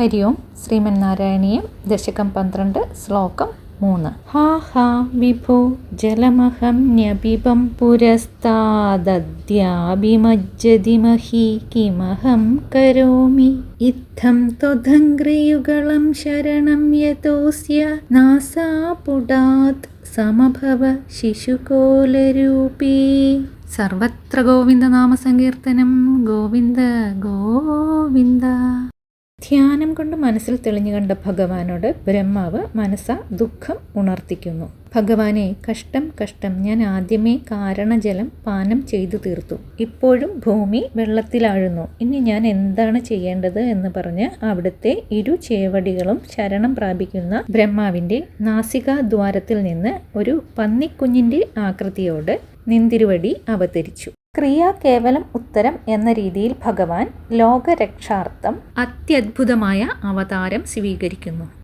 ഹരി ഓം ശ്രീമന്നാരായണീയം ദശകം പന്ത്രണ്ട് ശ്ലോകം മൂന്ന്. ഹാ ഹാ വിഭോ ജലമഹം ന്യപിബം പുരസ്താദ്യാഭിമജ്ജതി മഹി കിമഹം കരോമി. ഇത്തം ത്വധംഗ്രിയുഗളം ശരണം യതോസ്യ നാസാപുടാത് സമഭവ ശിശുകോലരൂപീ. സർവത്ര ഗോവിന്ദ നാമസങ്കീർത്തനം ഗോവിന്ദ ഗോവിന്ദ. ധ്യാനം കൊണ്ട് മനസ്സിൽ തെളിഞ്ഞു കണ്ട ഭഗവാനോട് ബ്രഹ്മാവ് മനസ്സ ദുഃഖം ഉണർത്തിക്കുന്നു. ഭഗവാനെ കഷ്ടം കഷ്ടം. ഞാൻ ആദ്യമേ കാരണജലം പാനം ചെയ്തു തീർത്തു. ഇപ്പോഴും ഭൂമി വെള്ളത്തിലാഴുന്നു. ഇനി ഞാൻ എന്താണ് ചെയ്യേണ്ടത് എന്ന് പറഞ്ഞ് അവിടുത്തെ ഇരു ചേവടികളും ശരണം പ്രാപിക്കുന്ന ബ്രഹ്മാവിന്റെ നാസികാദ്വാരത്തിൽ നിന്ന് ഒരു പന്നിക്കുഞ്ഞിന്റെ ആകൃതിയോട് നിന്തിരുവടി അവതരിച്ചു. ക്രിയ കേവലം ഉത്തരം എന്ന രീതിയിൽ ഭഗവാൻ ലോകരക്ഷാർത്ഥം അത്യത്ഭുതമായ അവതാരം സ്വീകരിക്കുന്നു.